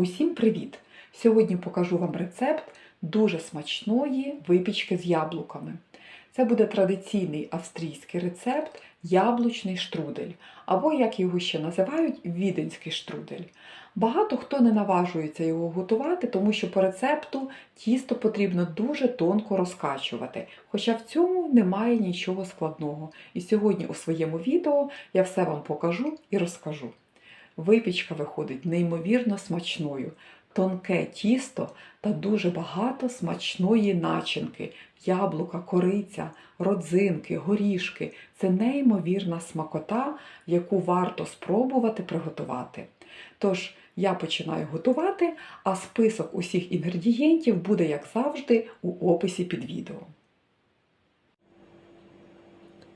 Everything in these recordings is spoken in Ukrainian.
Усім привіт! Сьогодні покажу вам рецепт дуже смачної випічки з яблуками. Це буде традиційний австрійський рецепт яблучний штрудель, або, як його ще називають, віденський штрудель. Багато хто не наважується його готувати, тому що по рецепту тісто потрібно дуже тонко розкачувати. Хоча в цьому немає нічого складного. І сьогодні у своєму відео я все вам покажу і розкажу. Випічка виходить неймовірно смачною, тонке тісто та дуже багато смачної начинки, яблука, кориця, родзинки, горішки. Це неймовірна смакота, яку варто спробувати приготувати. Тож я починаю готувати, а список усіх інгредієнтів буде, як завжди, у описі під відео.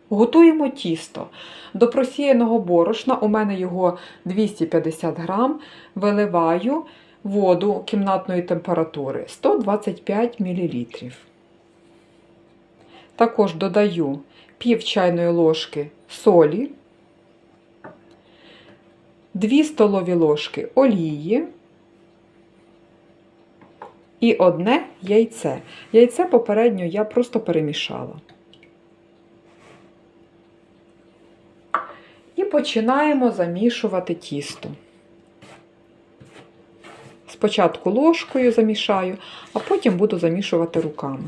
Готуємо тісто. До просіяного борошна, у мене його 250 грам, виливаю воду кімнатної температури 125 мл. Також додаю пів чайної ложки солі, 2 столові ложки олії і одне яйце. Яйце попередньо я просто перемішала. І починаємо замішувати тісто. Спочатку ложкою замішаю, а потім буду замішувати руками.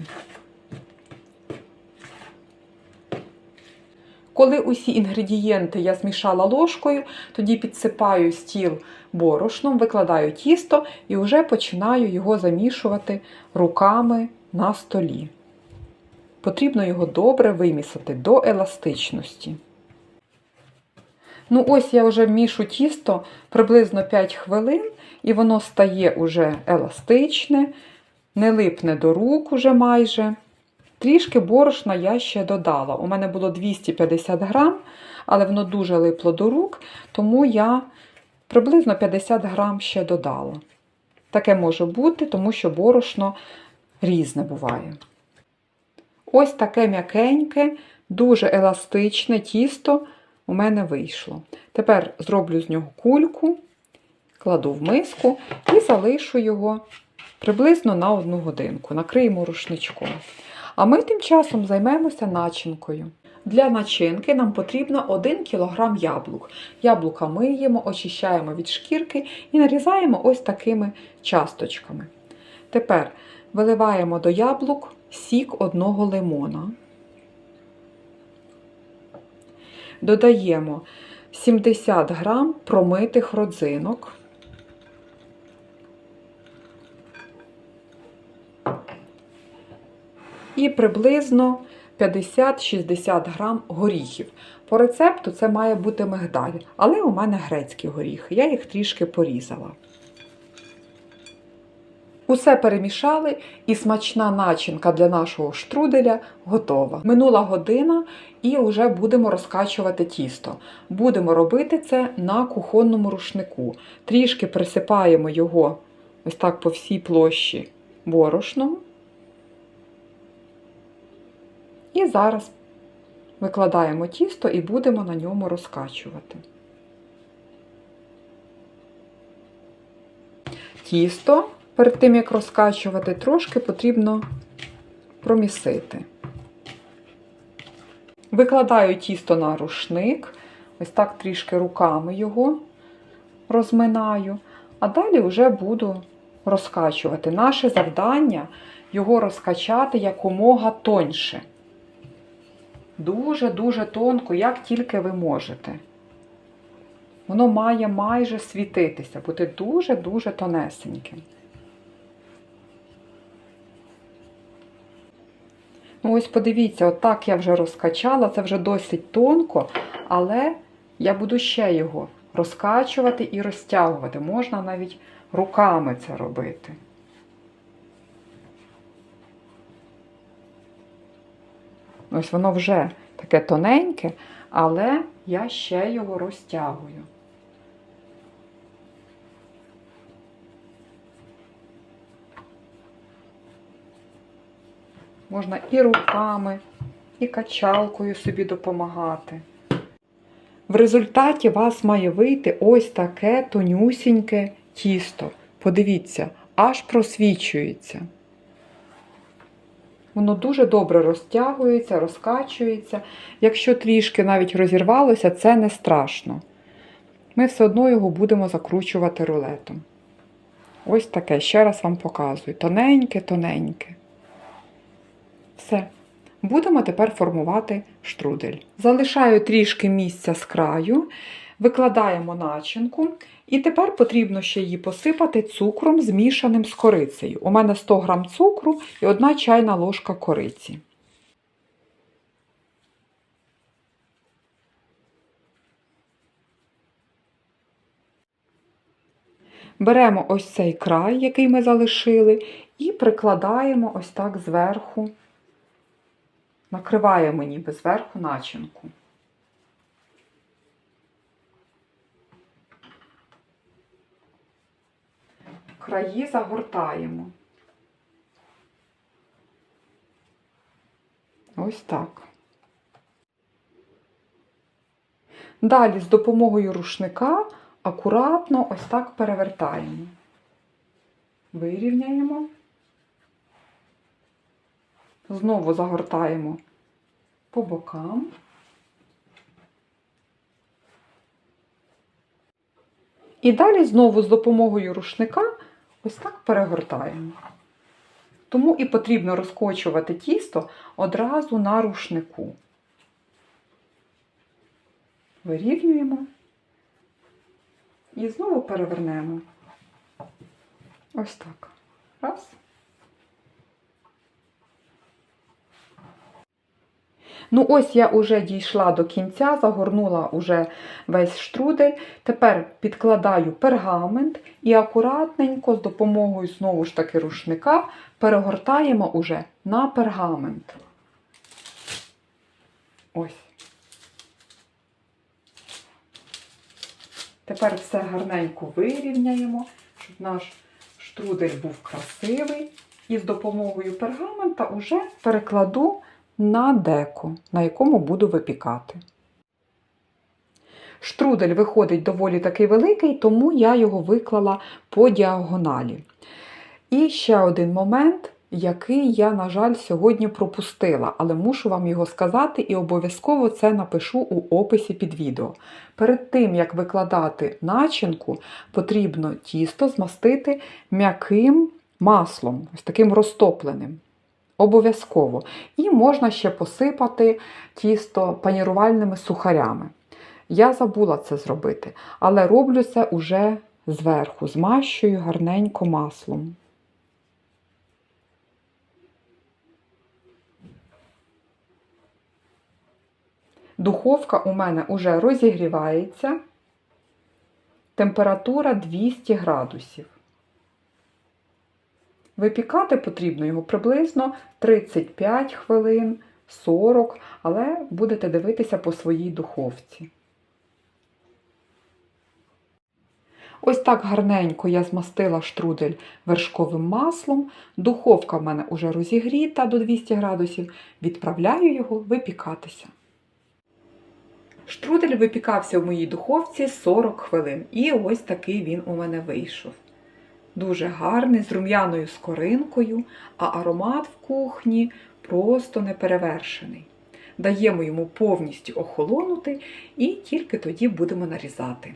Коли усі інгредієнти я змішала ложкою, тоді підсипаю стіл борошном, викладаю тісто і вже починаю його замішувати руками на столі. Потрібно його добре вимісити до еластичності. Ну, ось я вже мішу тісто приблизно 5 хвилин, і воно стає уже еластичне, не липне до рук уже майже. Трішки борошна я ще додала. У мене було 250 грам, але воно дуже липло до рук, тому я приблизно 50 грам ще додала. Таке може бути, тому що борошно різне буває. Ось таке м'якеньке, дуже еластичне тісто у мене вийшло. Тепер зроблю з нього кульку, кладу в миску і залишу його приблизно на одну годинку. Накриємо рушничком. А ми тим часом займемося начинкою. Для начинки нам потрібно 1 кг яблук. Яблука миємо, очищаємо від шкірки і нарізаємо ось такими часточками. Тепер виливаємо до яблук сік одного лимона. Додаємо 70 грам промитих родзинок. І приблизно 50-60 грам горіхів. По рецепту це має бути мигдаль, але у мене грецькі горіхи, я їх трішки порізала. Усе перемішали, і смачна начинка для нашого штруделя готова. Минула година і вже будемо розкачувати тісто. Будемо робити це на кухонному рушнику. Трішки присипаємо його ось так по всій площі борошном. І зараз викладаємо тісто і будемо на ньому розкачувати. Тісто перед тим, як розкачувати, трошки потрібно промісити. Викладаю тісто на рушник, ось так трішки руками його розминаю, а далі вже буду розкачувати. Наше завдання його розкачати якомога тоньше. Дуже-дуже тонко, як тільки ви можете. Воно має майже світитися, бути дуже-дуже тонесеньким. Ось подивіться, отак я вже розкачала, це вже досить тонко, але я буду ще його розкачувати і розтягувати. Можна навіть руками це робити. Ось воно вже таке тоненьке, але я ще його розтягую. Можна і руками, і качалкою собі допомагати. В результаті вас має вийти ось таке тонюсіньке тісто. Подивіться, аж просвічується. Воно дуже добре розтягується, розкачується. Якщо трішки навіть розірвалося, це не страшно. Ми все одно його будемо закручувати рулетом. Ось таке, ще раз вам показую. Тоненьке, тоненьке. Все. Будемо тепер формувати штрудель. Залишаю трішки місця з краю, викладаємо начинку, і тепер потрібно ще її посипати цукром, змішаним з корицею. У мене 100 г цукру і 1 чайна ложка кориці. Беремо ось цей край, який ми залишили, і прикладаємо ось так зверху, накриваємо ніби зверху начинку. Краї загортаємо. Ось так. Далі з допомогою рушника акуратно ось так перевертаємо. Вирівняємо. Знову загортаємо по бокам. І далі знову з допомогою рушника ось так перегортаємо. Тому і потрібно розкочувати тісто одразу на рушнику. Вирівнюємо і знову перевернемо. Ось так. Раз. Ну, ось я вже дійшла до кінця, загорнула уже весь штрудель. Тепер підкладаю пергамент і акуратненько, з допомогою знову ж таки рушника, перегортаємо уже на пергамент. Ось. Тепер все гарненько вирівняємо, щоб наш штрудель був красивий. І з допомогою пергамента уже перекладу на деко, на якому буду випікати. Штрудель виходить доволі таки великий, тому я його виклала по діагоналі. І ще один момент, який я, на жаль, сьогодні пропустила, але мушу вам його сказати і обов'язково це напишу у описі під відео. Перед тим, як викладати начинку, потрібно тісто змастити м'яким маслом, ось таким розтопленим. Обов'язково. І можна ще посипати тісто панірувальними сухарями. Я забула це зробити, але роблю це уже зверху, змащую гарненько маслом. Духовка у мене вже розігрівається. Температура 200 градусів. Випікати потрібно його приблизно 35 хвилин, 40, але будете дивитися по своїй духовці. Ось так гарненько я змастила штрудель вершковим маслом. Духовка в мене вже розігріта до 200 градусів. Відправляю його випікатися. Штрудель випікався в моїй духовці 40 хвилин. І ось такий він у мене вийшов. Дуже гарний, з рум'яною скоринкою, а аромат в кухні просто неперевершений. Даємо йому повністю охолонути і тільки тоді будемо нарізати.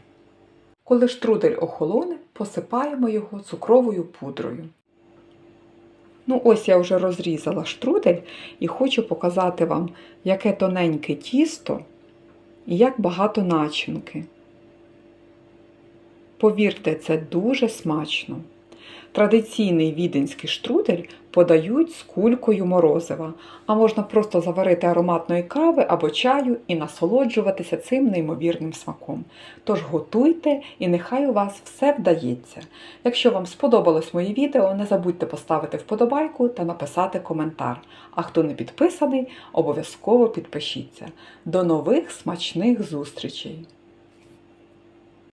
Коли штрудель охолоне, посипаємо його цукровою пудрою. Ну, ось я вже розрізала штрудель і хочу показати вам, яке тоненьке тісто і як багато начинки. Повірте, це дуже смачно. Традиційний віденський штрудель подають з кулькою морозива, а можна просто заварити ароматної кави або чаю і насолоджуватися цим неймовірним смаком. Тож готуйте і нехай у вас все вдається. Якщо вам сподобалось моє відео, не забудьте поставити вподобайку та написати коментар. А хто не підписаний, обов'язково підпишіться. До нових смачних зустрічей!